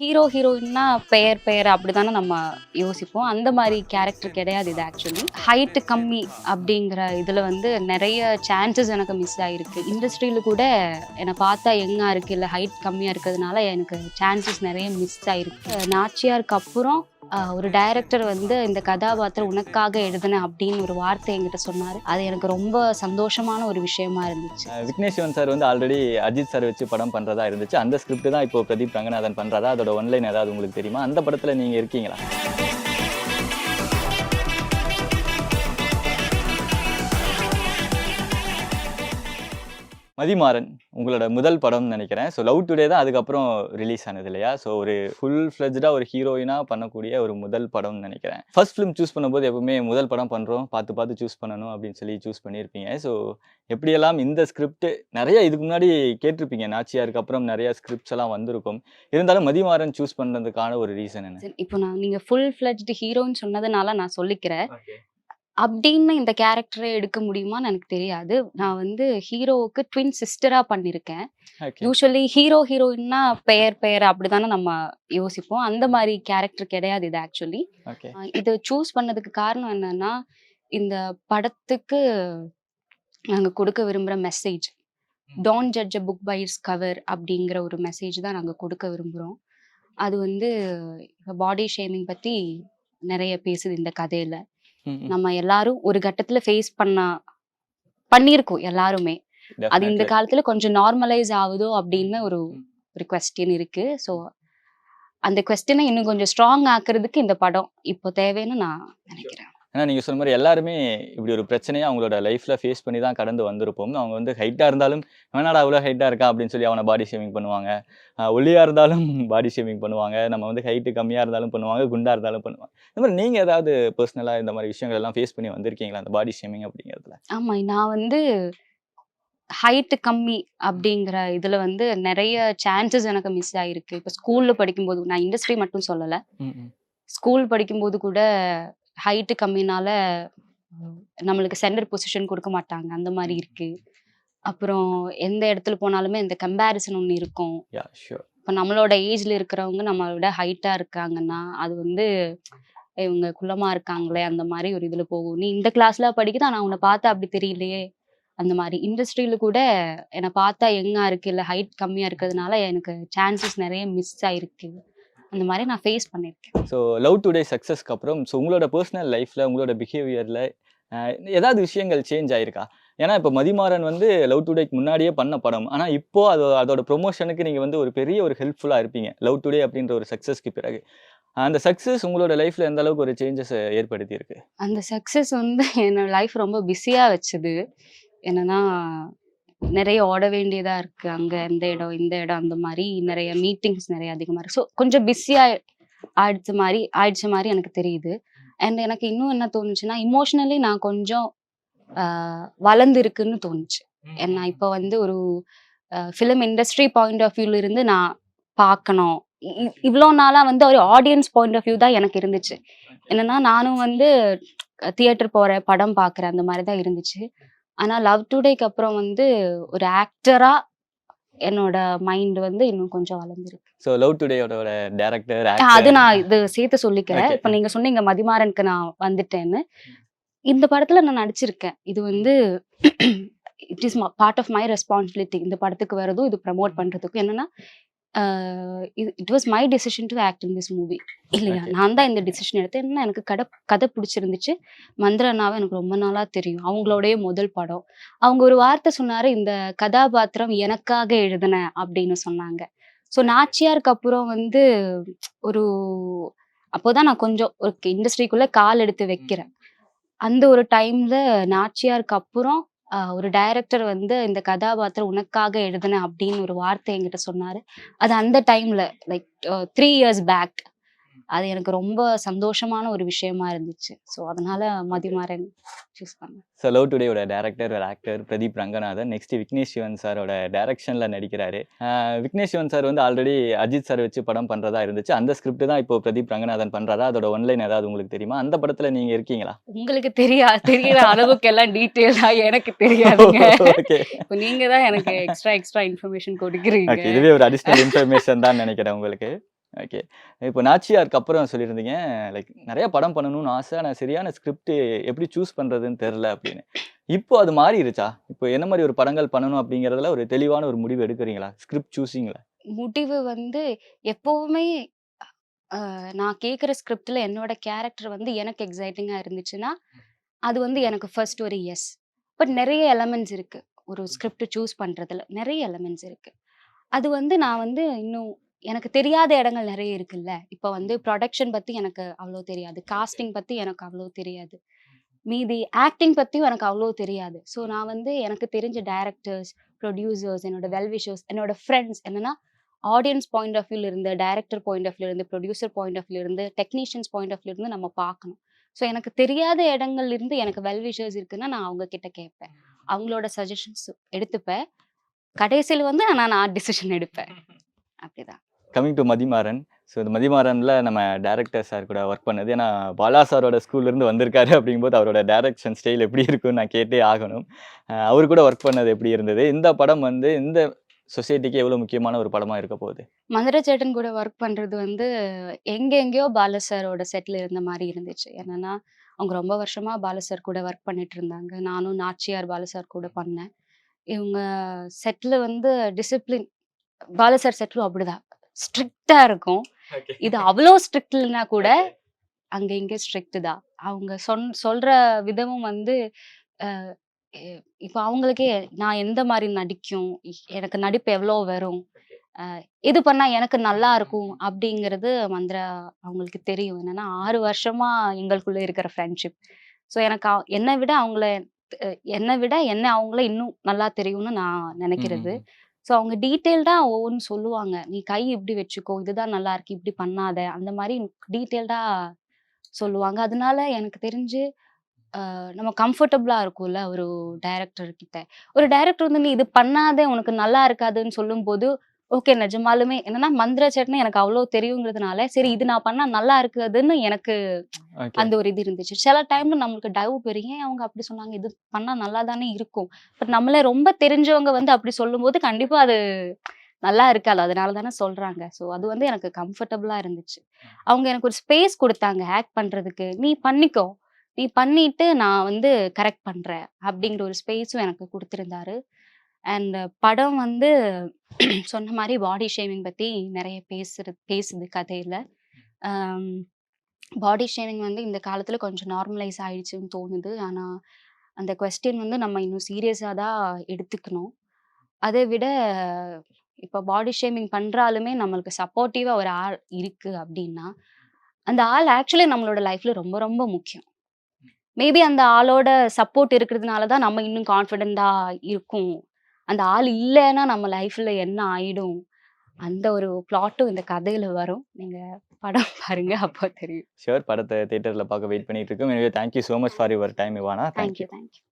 Hero ஹீரோயின்னா பெயர் பெயர் அப்படிதானே நம்ம யோசிப்போம். அந்த மாதிரி கேரக்டர் கிடையாது இது ஆக்சுவலி ஹைட்டு கம்மி அப்படிங்கிற இதில் வந்து நிறைய சான்சஸ் எனக்கு மிஸ் ஆகிருக்கு இண்டஸ்ட்ரியில் கூட என்னை பார்த்தா எங்கா இருக்குது இல்லை ஹைட் கம்மியாக இருக்கிறதுனால எனக்கு சான்சஸ் நிறைய மிஸ் ஆகிருக்கு நாச்சியாருக்கு அப்புறம் ஒரு டைரக்டர் வந்து இந்த கதாபாத்திரம் உனக்காக எழுதினேன் அப்படின்னு ஒரு வார்த்தை என்கிட்ட சொன்னார். அது எனக்கு ரொம்ப சந்தோஷமான ஒரு விஷயமா இருந்துச்சு. அஹ் விக்னேஷ் சிவன் சார் வந்து ஆல்ரெடி அஜித் சார் வச்சு படம் பண்றதா இருந்துச்சு. அந்த ஸ்கிரிப்ட் தான் இப்போ பிரதீப் ரங்கநாதன் பண்ணுறதா அதோட ஒன்லைன் ஏதாவது உங்களுக்கு தெரியுமா? அந்த படத்துல நீங்க இருக்கீங்களா? மதிமாறன் உங்களோட முதல் படம்னு நினைக்கிறேன். ஸோ லவ் டுடே தான் அதுக்கப்புறம் ரிலீஸ் ஆனது இல்லையா? ஸோ ஒரு ஃபுல் ஃப்ளெஜ்டாக ஒரு ஹீரோயினாக பண்ணக்கூடிய ஒரு முதல் படம்னு நினைக்கிறேன். ஃபர்ஸ்ட் ஃபிலிம் சூஸ் பண்ணும்போது எப்பவுமே முதல் படம் பண்ணுறோம் பார்த்து பார்த்து சூஸ் பண்ணணும் அப்படின்னு சொல்லி சூஸ் பண்ணியிருப்பீங்க. ஸோ எப்படியெல்லாம் இந்த ஸ்கிரிப்ட் நிறைய இதுக்கு முன்னாடி கேட்டிருப்பீங்க. நாச்சியாருக்கு அப்புறம் நிறைய ஸ்கிரிப்ட்ஸ் எல்லாம் வந்திருக்கும். இருந்தாலும் மதிமாறன் சூஸ் பண்ணுறதுக்கான ஒரு ரீசன் என்ன? சரி, இப்போ நான் நீங்க ஃபுல் ஃபிளஜ்டு ஹீரோன்னு சொன்னதுனால நான் சொல்லிக்கிறேன். அப்படின்னு இந்த கேரக்டரை எடுக்க முடியுமான்னு எனக்கு தெரியாது. நான் வந்து ஹீரோவுக்கு ட்வின் சிஸ்டரா பண்ணியிருக்கேன் யூஸ்வலி ஹீரோ ஹீரோயின்னா பெயர் பெயர் அப்படிதானே நம்ம யோசிப்போம். அந்த மாதிரி கேரக்டர் கிடையாது இது ஆக்சுவலி இது சூஸ் பண்ணதுக்கு காரணம் என்னன்னா இந்த படத்துக்கு நாங்க கொடுக்க விரும்புற message don't judge a book by its cover அப்படிங்கிற ஒரு மெசேஜ் தான் நாங்க கொடுக்க விரும்புறோம். அது வந்து பாடி ஷேமிங் பத்தி நிறைய பேசுது இந்த கதையில. நம்ம எல்லாரும் ஒரு கட்டத்துல ஃபேஸ் பண்ண பண்ணியிருக்கோம் எல்லாருமே. அது இந்த காலத்துல கொஞ்சம் நார்மலைஸ் ஆகுதோ அப்படின்னு ஒரு ஒரு கொஸ்டின் இருக்கு. ஸோ அந்த கொஸ்டினை இன்னும் கொஞ்சம் ஸ்ட்ராங் ஆக்குறதுக்கு இந்த படம் இப்போ தேவைன்னு நான் நினைக்கிறேன். ஏன்னா நீங்கள் சொன்ன மாதிரி எல்லாருமே இப்படி ஒரு பிரச்சனையை அவங்களோட லைஃப்பில் ஃபேஸ் பண்ணி தான் கடந்து வந்திருப்போம். அவங்க வந்து ஹைட்டாக இருந்தாலும் வேணாடா அவ்வளோ ஹைட்டாக இருக்கா? அப்படின்னு சொல்லி அவனை பாடி ஷேமிங் பண்ணுவாங்க. ஒல்லியாக இருந்தாலும் பாடி ஷேமிங் பண்ணுவாங்க. நம்ம வந்து ஹைட்டு கம்மியாக இருந்தாலும் பண்ணுவாங்க குண்டாக இருந்தாலும் பண்ணுவாங்க. இந்த மாதிரி நீங்கள் ஏதாவது பர்சனலாக இந்த மாதிரி விஷயங்கள் எல்லாம் ஃபேஸ் பண்ணி வந்திருக்கீங்களா அந்த பாடி ஷேமிங் அப்படிங்கிறதுல? ஆமா நான் வந்து ஹைட்டு கம்மி அப்படிங்கிற இதுல வந்து நிறைய சான்சஸ் எனக்கு மிஸ் ஆயிருக்கு. இப்போ ஸ்கூல்ல படிக்கும்போது நான் இண்டஸ்ட்ரி மட்டும் சொல்லல. ஸ்கூல் படிக்கும்போது கூட ஹைட்டு கம்மினால நம்மளுக்கு சென்டர் பொசிஷன் கொடுக்க மாட்டாங்க. அந்த மாதிரி இருக்கு. அப்புறம் எந்த இடத்துல போனாலுமே இந்த கம்பேரிசன் ஒன்று இருக்கும். இப்போ நம்மளோட ஏஜ்ல இருக்கிறவங்க நம்மளை விட ஹைட்டா இருக்காங்கன்னா அது வந்து இவங்க குள்ளமா இருக்காங்களே அந்த மாதிரி ஒரு இதுல போகும். நீ இந்த கிளாஸ்ல படிக்குது ஆனா உன்னை பார்த்தா அப்படி தெரியலையே அந்த மாதிரி. இண்டஸ்ட்ரியில கூட என்னை பார்த்தா எங்கா இருக்கு இல்லை ஹைட் கம்மியா இருக்கிறதுனால எனக்கு சான்சஸ் நிறைய மிஸ் ஆயிருக்கு. அந்த மாதிரி நான் ஃபேஸ் பண்ணியிருக்கேன் ஸோ லவ் டுடே சக்ஸஸ்க்கு அப்புறம் ஸோ உங்களோட பர்சனல் லைஃப்பில் உங்களோட பிஹேவியரில் ஏதாவது விஷயங்கள் சேஞ்ச் ஆயிருக்கா? ஏன்னா இப்போ மதிமாறன் வந்து லவ் டுடேக்கு முன்னாடியே பண்ண படம். ஆனால் இப்போ அது அதோட ப்ரொமோஷனுக்கு நீங்கள் வந்து ஒரு பெரிய ஒரு ஹெல்ப்ஃபுல்லாக இருப்பீங்க. லவ் டுடே அப்படின்ற ஒரு சக்ஸஸ்க்கு பிறகு. அந்த சக்ஸஸ் உங்களோட லைஃப்பில் எந்த அளவுக்கு ஒரு சேஞ்சஸ் ஏற்படுத்தி இருக்கு அந்த சக்ஸஸ் வந்து என்னோட லைஃப் ரொம்ப பிஸியாக வச்சுது. என்னன்னா நிறைய ஓட வேண்டியதா இருக்கு. அங்க இந்த இடம் இந்த இடம் அந்த மாதிரி நிறைய மீட்டிங்ஸ் நிறைய அதிகமா இருக்கு. ஸோ கொஞ்சம் பிஸியா ஆயிடுச்ச மாதிரி ஆயிடுச்ச மாதிரி எனக்கு தெரியுது. அண்ட் எனக்கு இன்னும் என்ன தோணுச்சுன்னா இமோஷனலி நான் கொஞ்சம் வளர்ந்திருக்குன்னு தோணுச்சு. ஏன்னா இப்போ வந்து ஒரு ஃபிலிம் இண்டஸ்ட்ரி பாயிண்ட் ஆஃப் வியூல இருந்து நான் பார்க்கணும். இவ்வளோ நாளா வந்து ஒரு ஆடியன்ஸ் பாயிண்ட் ஆஃப் வியூ தான் எனக்கு இருந்துச்சு. என்னன்னா நானும் வந்து தியேட்டர் போறேன் படம் பார்க்குறேன் அந்த மாதிரி தான் இருந்துச்சு. ஆனா லவ் டுடேக்கு அப்புறம் வந்து ஒரு ஆக்டரா என்னோட மைண்ட் வந்து இன்னும் கொஞ்சம் வளர்ந்துருக்கு. ஸோ லவ் டுடேயோட டேரக்டர் அது நான் இது சேர்த்து சொல்லிக்கிறேன். இப்ப நீங்க சொன்னீங்க மதிமாறனுக்கு நான் வந்துட்டேன்னு. இந்த படத்துல நான் நடிச்சிருக்கேன். இது வந்து it is part of my responsibility இந்த படத்துக்கு வரதும் இது ப்ரமோட் பண்றதுக்கும். என்னன்னா it was my decision to act in this movie இல்லையா. நான் தான் இந்த டிசிஷன் எடுத்தேன். என்ன எனக்கு கதை கதை பிடிச்சிருந்துச்சு. மந்திரனாவை எனக்கு ரொம்ப நாளா தெரியும். அவங்களோடைய முதல் படம். அவங்க ஒரு வார்த்தை சொன்னாரு இந்த கதாபாத்திரம் எனக்காக எழுதினேன் அப்படின்னு சொன்னாங்க. ஸோ நாச்சியாருக்கு அப்புறம் வந்து ஒரு அப்போதான் நான் கொஞ்சம் ஒரு இண்டஸ்ட்ரிக்குள்ள கால் எடுத்து வைக்கிறேன். அந்த ஒரு டைம்ல நாச்சியாருக்கு அப்புறம் ஒரு டைரக்டர் வந்து இந்த கதாபாத்திரம் உனக்காக எழுதினேன் அப்படின்னு ஒரு வார்த்தை என்கிட்ட சொன்னாரு. அது அந்த டைம்ல லைக் த்ரீ இயர்ஸ் பேக் அது எனக்கு ரொம்ப சந்தோஷமான ஒரு விஷயமா இருந்துச்சு. ஸோ அதனால மதிமாறன் சூஸ் பண்ணேன். ஸோ லவ் டுடேயோட டேரக்டர் ஒரு ஆக்டர் பிரதீப் ரங்கநாதன். நெக்ஸ்ட் விக்னேஷ் சிவன் சாரோட டைரக்ஷனில் நடிக்கிறாரு. விக்னேஷ் சிவன் சார் வந்து ஆல்ரெடி அஜித் சார் வச்சு படம் பண்ணுறதா இருந்துச்சு. அந்த ஸ்கிரிப்ட் தான் இப்போ பிரதீப் ரங்கநாதன் பண்ணுறாரா அதோட ஒன்லைன் ஏதாவது உங்களுக்கு தெரியுமா? அந்த படத்தில் நீங்கள் இருக்கீங்களா? உங்களுக்கு தெரியா தெரியற அளவுக்கு எல்லாம் டீட்டெயிலா எனக்கு தெரியாதுங்க. இப்போ நீங்க தான் எனக்கு எக்ஸ்ட்ரா எக்ஸ்ட்ரா இன்ஃபர்மேஷன் கொடுக்குறீங்க. இதுவே ஒரு அடிஷ்னல் இன்ஃபர்மேஷன் தான் நினைக்கிறேன் உங்களுக்கு. ஓகே. இப்போ நாச்சியாருக்கு அப்புறம் சொல்லியிருந்தீங்க லைக் நிறைய படம் பண்ணணும்னு ஆசை ஆனால் சரியான ஸ்கிரிப்ட் எப்படி சூஸ் பண்ணுறதுன்னு தெரில அப்படின்னு. இப்போ அது மாறிடுச்சா இப்போ என்ன மாதிரி ஒரு படங்கள் பண்ணணும் அப்படிங்கிறதுல ஒரு தெளிவான ஒரு முடிவு எடுக்கிறீங்களா? ஸ்கிரிப்ட் சூஸிங்கில் முடிவு வந்து எப்போவுமே நான் கேட்குற ஸ்கிரிப்டில் என்னோட கேரக்டர் வந்து எனக்கு எக்ஸைட்டிங்காக இருந்துச்சுன்னா அது வந்து எனக்கு ஃபர்ஸ்ட் ஒரு எஸ் பட் நிறைய எலமெண்ட்ஸ் இருக்குது ஒரு ஸ்கிரிப்ட் சூஸ் பண்ணுறதுல நிறைய எலமெண்ட்ஸ் இருக்குது அது வந்து நான் வந்து இன்னும் எனக்கு தெரியாத இடங்கள் நிறைய இருக்குல்ல. இப்போ வந்து ப்ரொடக்ஷன் பத்தி எனக்கு அவ்வளோ தெரியாது. காஸ்டிங் பத்தி எனக்கு அவ்வளோ தெரியாது. மீதி ஆக்டிங் பத்தியும் எனக்கு அவ்வளோ தெரியாது. ஸோ நான் வந்து எனக்கு தெரிஞ்ச டைரக்டர்ஸ் ப்ரொடியூசர்ஸ் என்னோட வெல்விஷர்ஸ் என்னோட ஃப்ரெண்ட்ஸ் என்னன்னா ஆடியன்ஸ் பாயிண்ட் ஆஃப் வியூல இருந்து டைரக்டர் பாயிண்ட் ஆஃப் வியூல இருந்து ப்ரொடியூசர் பாயிண்ட் ஆஃப் வியூல இருந்து டெக்னீஷியன்ஸ் பாயிண்ட் ஆஃப் வியூல இருந்து நம்ம பார்க்கணும். ஸோ எனக்கு தெரியாத இடங்கள்ல இருந்து எனக்கு வெல்விஷர்ஸ் இருக்குன்னா நான் அவங்க கிட்ட கேட்பேன். அவங்களோட சஜஷன்ஸ் எடுத்துப்பேன். கடைசியில் வந்து நான் நான் டிசிஷன் எடுப்பேன். அப்படிதான். கமிங் டு மதிமாறன் ஸோ இந்த மதிமாறனில் நம்ம டேரக்டர் சார் கூட ஒர்க் பண்ணது. ஏன்னா பாலா சாரோட ஸ்கூல்லேருந்து வந்திருக்காரு அப்படிங்கும்போது அவரோட டேரக்ஷன் ஸ்டைல் எப்படி இருக்குன்னு நான் கேட்டே ஆகணும். அவர் கூட ஒர்க் பண்ணது எப்படி இருந்தது? இந்த படம் வந்து இந்த சொசைட்டிக்கு எவ்வளோ முக்கியமான ஒரு படமாக இருக்க போகுது? மதுரை சேட்டன் கூட ஒர்க் பண்ணுறது வந்து எங்கெங்கேயோ பால சாரோட செட்டில் இருந்த மாதிரி இருந்துச்சு. என்னென்னா அவங்க ரொம்ப வருஷமாக பால சார் கூட ஒர்க் பண்ணிட்டு இருந்தாங்க. நானும் நாச்சியார் பால சார் கூட பண்ணேன். இவங்க செட்டில் வந்து டிசிப்ளின் பால சார் செட்லும் அப்படிதான். ஸ்ட்ரிக்டா இருக்கும். இது அவ்வளோ ஸ்ட்ரிக்ட் இல்லைன்னா கூட அங்க இங்க ஸ்ட்ரிக்ட் தான். அவங்க சொன் சொல்ற விதமும் வந்து இப்போ அவங்களுக்கே நான் எந்த மாதிரி நடிக்கும்? எனக்கு நடிப்பு எவ்வளோ வரும்? இது பண்ணா எனக்கு நல்லா இருக்கும் அப்படிங்கிறது மந்திரா அவங்களுக்கு தெரியும். என்னன்னா ஆறு வருஷமா எங்களுக்குள்ள இருக்கிற ஃப்ரெண்ட்ஷிப். ஸோ எனக்கு என்னை விட அவங்கள என்னை விட என்ன அவங்கள இன்னும் நல்லா தெரியும்னு நான் நினைக்கிறது. ஸோ அவங்க டீட்டெயில்டாக ஒவ்வொன்று சொல்லுவாங்க. நீ கை இப்படி வச்சுக்கோ இதுதான் நல்லா இருக்கு இப்படி பண்ணாத. அந்த மாதிரி டீட்டெயில்டாக சொல்லுவாங்க. அதனால எனக்கு தெரிஞ்சு நம்ம கம்ஃபர்டபுளாக இருக்கும்ல ஒரு டைரக்டர் கிட்ட. ஒரு டைரக்டர் வந்து நீ இது பண்ணாத உனக்கு நல்லா இருக்காதுன்னு சொல்லும்போது ஓகே நிஜமாலுமே. என்னன்னா மந்திர சட்னி எனக்கு அவ்வளோ தெரியுங்கிறதுனால சரி இது நான் பண்ணா நல்லா இருக்குதுன்னு எனக்கு அந்த ஒரு இது இருந்துச்சு. சில டைம்ல நம்மளுக்கு டவுட் வரும் ஏன் அவங்க அப்படி சொன்னாங்க? இது பண்ணா நல்லா தானே இருக்கும். பட் நம்மளே ரொம்ப தெரிஞ்சவங்க வந்து அப்படி சொல்லும்போது கண்டிப்பா அது நல்லா இருக்காது. அதனால தானே சொல்றாங்க. ஸோ அது வந்து எனக்கு கம்ஃபர்டபுளா இருந்துச்சு. அவங்க எனக்கு ஒரு ஸ்பேஸ் கொடுத்தாங்க ஆக்ட் பண்றதுக்கு. நீ பண்ணிக்கோ. நீ பண்ணிட்டு நான் வந்து கரெக்ட் பண்றேன். அப்படிங்கிற ஒரு ஸ்பேஸும் எனக்கு கொடுத்துருந்தாரு. அண்ட் படம் வந்து சொன்ன மாதிரி பாடி ஷேமிங் பத்தி நிறைய பேசுறது பேசுது கதையில. பாடி ஷேமிங் வந்து இந்த காலத்துல கொஞ்சம் நார்மலைஸ் ஆயிடுச்சுன்னு தோணுது. ஆனா அந்த கொஸ்டின் வந்து நம்ம இன்னும் சீரியஸாக தான் எடுத்துக்கணும். அதை விட இப்போ பாடி ஷேமிங் பண்றாலுமே நம்மளுக்கு சப்போர்ட்டிவா ஒரு ஆள் இருக்கு அப்படின்னா அந்த ஆள் ஆக்சுவலி நம்மளோட லைஃப்ல ரொம்ப ரொம்ப முக்கியம். மேபி அந்த ஆளோட சப்போர்ட் இருக்கிறதுனால தான் நம்ம இன்னும் கான்ஃபிடென்ட்டா இருக்கும். அந்த ஆள் இல்லைன்னா நம்ம லைஃப்ல என்ன ஆயிடும்? அந்த ஒரு பிளாட்டும் இந்த கதையில வரும். நீங்க படம் பாருங்க அப்போ தெரியும். ஷியோர் படத்தை தேட்டரில் பார்க்க வெயிட் பண்ணிட்டு இருக்கோம். எனவே thank you so much for your time Ivana thank you thank you